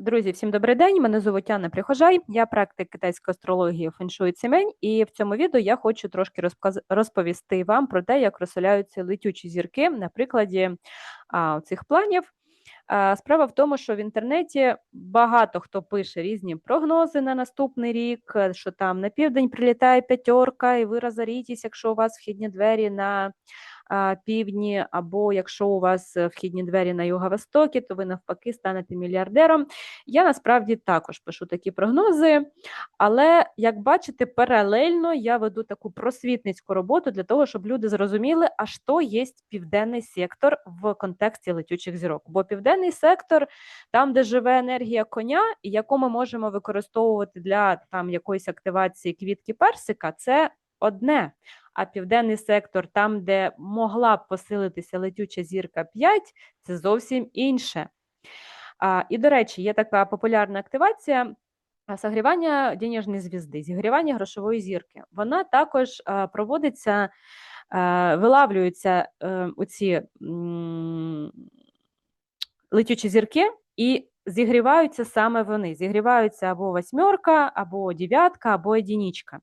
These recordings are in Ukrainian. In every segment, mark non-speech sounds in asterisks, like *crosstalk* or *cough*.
Друзі, всім добрий день. Мене звуть Анна Прихожай. Я практик китайської астрології феншуй Цімень. І в цьому відео я хочу трошки розповісти вам про те, як розселяються летючі зірки на прикладі а, цих планів. А, Справа в тому, що в інтернеті багато хто пише різні прогнози на наступний рік, е, що там на південь прилітає п'ятерка, і ви розорітесь, якщо у вас вхідні двері на півдні, або якщо у вас е, вхідні двері на юго-востокі, то ви навпаки станете мільярдером. Я насправді також пишу такі прогнози, але як бачите, паралельно я веду таку просвітницьку роботу для того, щоб люди зрозуміли, а що є південний сектор в контексті летючих зірок. Бо південний сектор, там, де живе енергія коня, яку ми можемо використовувати для там якоїсь активації квітки персика, це одне. А південний сектор, там, де могла б посилитися летюча зірка 5, це зовсім інше. А, і, до речі, є така популярна активація согрівання денежної звізди, зігрівання грошової зірки. Вона також проводиться, вилавлюються е, оці летючі зірки і зігріваються саме вони. Зігріваються або восьмерка, або дев'ятка, або единичка.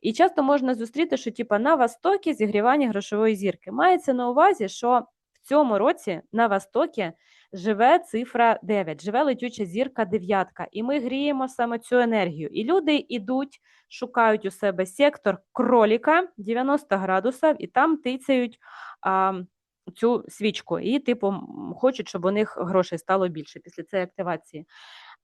І часто можна зустріти, що типа на востокі зігрівання грошової зірки. Мається на увазі, що в цьому році на востокі живе цифра 9, живе летюча зірка дев'ятка, і ми гріємо саме цю енергію. І люди йдуть, шукають у себе сектор кроліка 90 градусів, і там тицяють цю свічку. І, типу, хочуть, щоб у них грошей стало більше після цієї активації.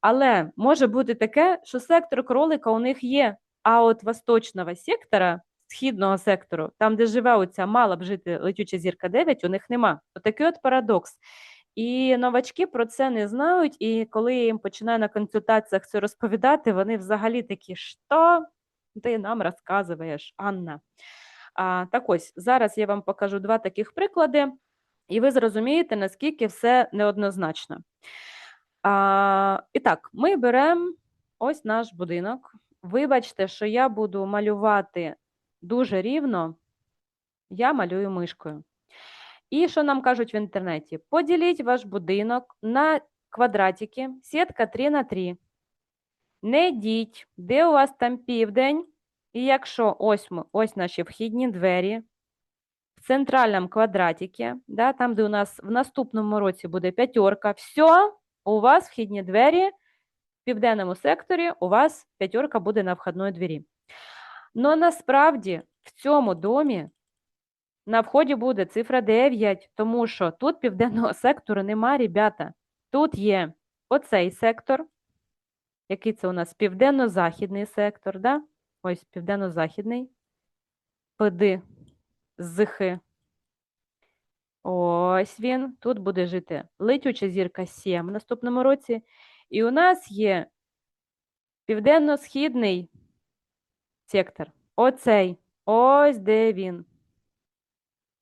Але може бути таке, що сектор кролика у них є, а от восточного сектора, східного сектору, там, де живе оця мала б жити летюча зірка 9, у них нема. Отакий от парадокс. І новачки про це не знають. І коли я їм починаю на консультаціях це розповідати, вони взагалі такі, що ти нам розказуєш, Анна. Так ось зараз я вам покажу два таких приклади, і ви зрозумієте, наскільки все неоднозначно. А, і так, ми беремо ось наш будинок. Вибачте, що я буду малювати дуже рівно, я малюю мишкою. І що нам кажуть в інтернеті? Поділіть ваш будинок на квадратики, сітка 3 на 3. Не йдіть, де у вас там південь. І якщо ось ми, ось наші вхідні двері, в центральному квадратикі, да, там, де у нас в наступному році буде п'ятерка, все, у вас вхідні двері, в південному секторі у вас п'ятерка буде на входної двері. Но насправді в цьому домі на вході буде цифра 9, тому що тут південного сектору нема, ребята. Тут є оцей сектор, який це у нас південно-західний сектор, да? Ось південно-західний, ПД, ЗХ. Ось він. Тут буде жити летюча зірка 7 в наступному році. І у нас є південно-східний сектор. Оцей. Ось де він.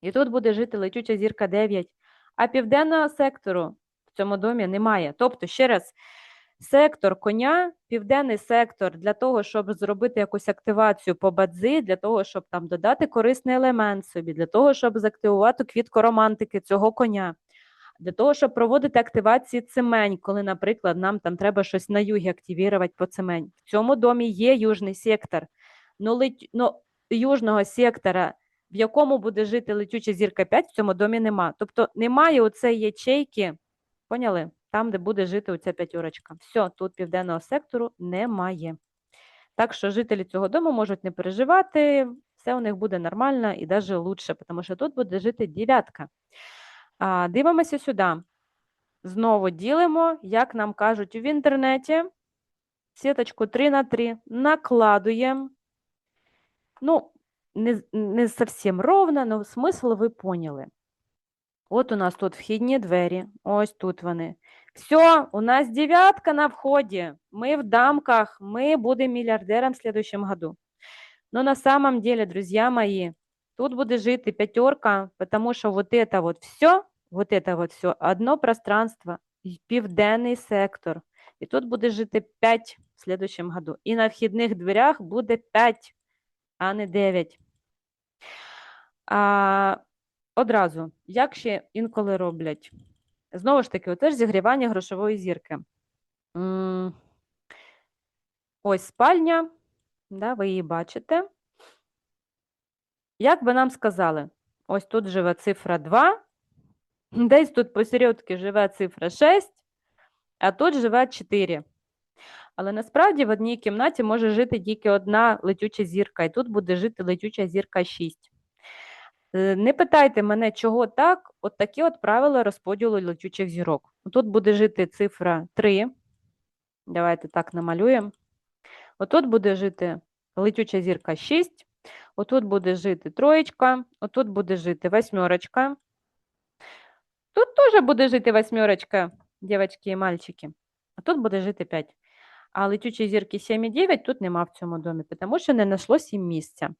І тут буде жити летюча зірка 9. А південного сектору в цьому домі немає. Тобто, ще раз, сектор коня, південний сектор для того, щоб зробити якусь активацію по бадзи, для того, щоб там додати корисний елемент собі, для того, щоб заактивувати квітку романтики цього коня, для того, щоб проводити активації цемень, коли, наприклад, нам там треба щось на югі активувати по цемень. В цьому домі є южний сектор. Ну, лет... ну, южного сектора в якому буде жити летюча зірка 5, в цьому домі нема. Тобто немає оцеї ячейки, поняли? Там, де буде жити оця п'ятерочка. Все, тут південного сектору немає. Так що жителі цього дому можуть не переживати, все у них буде нормально і навіть лучше, тому що тут буде жити дев'ятка. Дивимося сюди. Знову ділимо, як нам кажуть в інтернеті. Сіточку 3 на 3 накладуємо. Ну, не, не совсем ровно, але смисл ви поняли. От у нас тут вхідні двері, ось тут вони. Все, у нас дев'ятка на вході. Ми в дамках, ми будемо мільярдером в следующем году. Но на самом деле, друзья мои, тут буде жити пятерка, потому что вот это вот все, вот это вот все, одно пространство, південний сектор. І тут буде жити 5 в следующем году. І на вхідних дверях буде 5, а не 9. А, одразу, як ще інколи роблять? Знову ж таки, оце ж зігрівання грошової зірки. Ось спальня, да, ви її бачите. Як би нам сказали, ось тут живе цифра 2, *clears throat* десь тут посередки живе цифра 6, а тут живе 4. Але насправді в одній кімнаті може жити тільки одна летюча зірка, і тут буде жити летюча зірка 6. Е, Не питайте мене, чого так, от такі от правила розподілу летючих зірок. Тут буде жити цифра 3. Давайте так намалюємо. Отут буде жити летюча зірка 6, отут буде жити троєчка, отут буде жити восьмерочка. Тут теж буде жити восьмерочка, дівчатки і мальчики. А тут буде жити 5. А летючої зірки 7 і 9 тут нема в цьому домі, тому що не знайшлося їм місця.